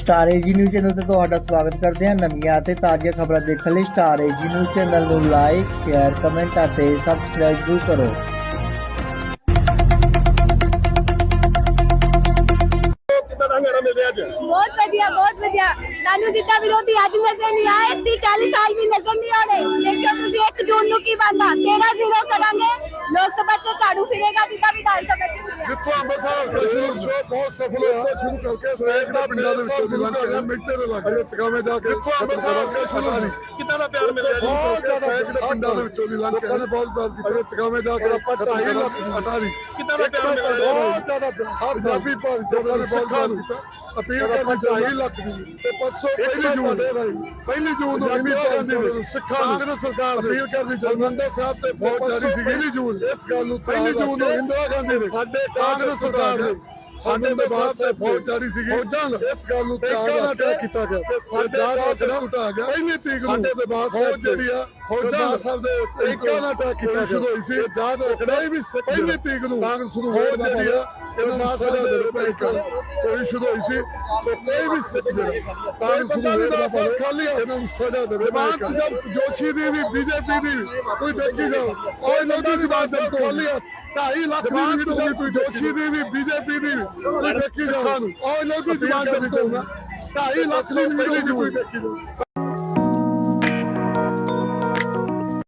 Star AG news channel ਤੇ ਤੁਹਾਡਾ ਸਵਾਗਤ ਕਰਦੇ ਹਾਂ ਨਵੀਆਂ ਅਤੇ ਤਾਜ਼ੀਆਂ ਖਬਰਾਂ ਦੇਖਣ ਲਈ ਸਟਾਰ ਏਜੀ ਨਿਊਜ਼ ਚੈਨਲ ਨੂੰ ਲਾਈਕ ਸ਼ੇਅਰ ਕਮੈਂਟ ਅਤੇ ਸਬਸਕ੍ਰਾਈਬ ਜ਼ਰੂਰ ਕਰੋ। ਕਿੱਦਾਂ ਦਾ ਹੰਗਾਰਾ ਮਿਲ ਰਿਹਾ ਅੱਜ? ਬਹੁਤ ਵਧੀਆ ਬਹੁਤ ਵਧੀਆ। ਨਾਨੂ ਜਿੱਦਾਂ ਵਿਰੋਧੀ ਅੱਜ ਨਜ਼ਰ ਨਹੀਂ ਆਏ 30 40 ਸਾਲ ਵੀ ਨਜ਼ਰ ਨਹੀਂ ਆਉਣੇ ਦੇਖਿਓ ਤੁਸੀਂ 1 ਜੂਨ ਨੂੰ ਕੀ ਬਣਦਾ? 13 ਜ਼ੀਰੋ ਕਰਾਂਗੇ। ਲੋਕ ਸਭਾ ਚ ਝਾੜੂ ਫਿਰੇਗਾ ਜਿੱਦਾਂ ਵਿਧਾਨ ਸਭਾ ਚ। ਜਿੱਥੋਂ ਅੰਮ੍ਰਿਤਸਰ ਹਲਕਾ ਸ਼ੁਰੂ ਸ਼ੋ ਬਹੁਤ ਸਫਲ ਹੋਇਆ ਸ਼ੁਰੂ ਕਰਕੇ ਸੈਂਕੜਾ ਪਿੰਡਾਂ ਦੇ ਵਿੱਚੋਂ ਮਿਲਣ ਕੇ ਮਿੱਤੇ ਦੇ ਲੱਗੇ ਚਕਾਵੇਂ ਜਾ ਕੇ ਜਿੱਥੋਂ ਅੰਮ੍ਰਿਤਸਰ ਹਲਕਾ ਸ਼ੁਰੂ ਹੋਈ ਕਿੱਦਾਂ ਦਾ ਪਿਆਰ ਮਿਲਿਆ ਜੀ? ਬਹੁਤ ਜ਼ਿਆਦਾ ਸੈਂਕੜਾ ਪਿੰਡਾਂ ਦੇ ਵਿੱਚੋਂ ਮਿਲਣ ਕੇ। ਨੇ ਬਹੁਤ ਪਿਆਰ ਕੀਤਾ। ਚਕਾਵੇਂ ਜਾ ਕੇ ਆਪਾਂ 2.5 ਲੱਖ ਦੀ ਕਿੱਦਾਂ ਦਾ ਪਿਆਰ ਮਿਲਿਆ ਬਹੁਤ ਜ਼ਿਆਦਾ ਹਰ ਪੰਜਾਬੀ ਭਾਈ ਜਨਾਂ ਨੇ ਬਹੁਤ ਪਿਆਰ ਕੀਤਾ। ਅਪੀਲ ਕਰਨੀ 2.5 ਲੱਖ ਦੀ ਤੇ 500 ਪਹਿਲੀ ਜੂਨ ਪਹਿਲੀ ਜੂਨ ਨੂੰ ਇੰਨੀ ਕਹਿੰਦੇ ਨੇ ਸਿੱਖਾਂ ਕਾਂਗਰਸ ਸਰਕਾਰ ਅਪੀਲ ਕਰਦੀ ਜਲਮੰਦਰ ਸਾਹਿਬ ਤੇ ਫੌਜ ਜਾਰੀ ਸੀ ਪਹਿਲੀ ਜੂਨ। ਇਸ ਗੱਲ ਨੂੰ ਪਹਿਲੀ ਜੂਨ ਨੂੰ ਇੰਦਰਾ ਗਾਂਧੀ ਨੇ। ਸਾਡੇ ਕਾਂਗਰਸ ਸਰਕਾਰ ਨੇ। ਸਾਡੇ ਦੇ ਬਾਅਦ ਤੇ ਫੌਜ ਜਾਰੀ ਸੀਗੀ। ਫੌਜਾਂ ਇਸ ਗੱਲ ਨੂੰ ਧਿਆਨ ਨਾਲ ਕੀਤਾ ਗਿਆ। ਤੇ ਸਾਡੇ ਕਾਂਗਰਸ ਉਟਾ ਗਿਆ। ਪਹਿਲੀ ਤੀਕ ਨੂੰ ਸਾਡੇ ਦੇ ਬਾਅਦ ਫੌਜ ਜਿਹੜੀ ਆ ਫੌਜਾਂ ਸਾਹਿਬ ਦੇ ਇੱਕਾਂ ਨਾਲ ਅਟੈਕ ਕੀਤਾ ਸ਼ੁਰੂ ਹੋਈ ਸੀ। ਯਾਦ ਰੱਖਣਾ ਵੀ ਪਹਿਲੀ ਤੀਕ ਨੂੰ ਕਾਂਗਰਸ ਨੂੰ ਫੌਜ ਜਿਹੜੀ ਆ ਇਹਨਾਂ ਨੂੰ ਸਜ਼ਾ ਦੇ ਦਿੱਤੀ ਕੋਈ ਸ਼ੁਰੂ ਹੋਈ ਸੀ ਕੋਈ ਵੀ ਜਿਹੜਾ ਕਾਂਗਰਸ ਨੂੰ ਵੇਖਦਾ ਪਾਵੇ ਖਾਲੀ ਇਹਨਾਂ ਨੂੰ ਸਜ਼ਾ ਦੇਵੇ। ਮਾਨ ਜਬ ਜੋਸ਼ੀ ਦੀ ਵੀ ਬੀਜੇਪੀ ਦੀ ਵੀ ਕੋਈ ਦੇਖੀ ਜਾਓ ਉਹ ਲੋਕਾਂ ਦੀ ਬਾਤ ਜਬ ਖਾਲੀ ਹੱਥ। 2.5 ਲੱਖ ਦੀ ਗਈ ਕੋਈ ਜੋਸ਼ੀ ਦੀ ਵੀ ਬੀਜੇਪੀ ਦੀ ਵੀ ਕੋਈ ਦੇਖੀ ਜਾਓ। ਉਹ ਲੋਕਾਂ ਦੀ ਬਾਤ ਜਬ 2.5 ਲੱਖ ਦੀ ਕੋਈ ਦੇਖੀ ਜਾਓ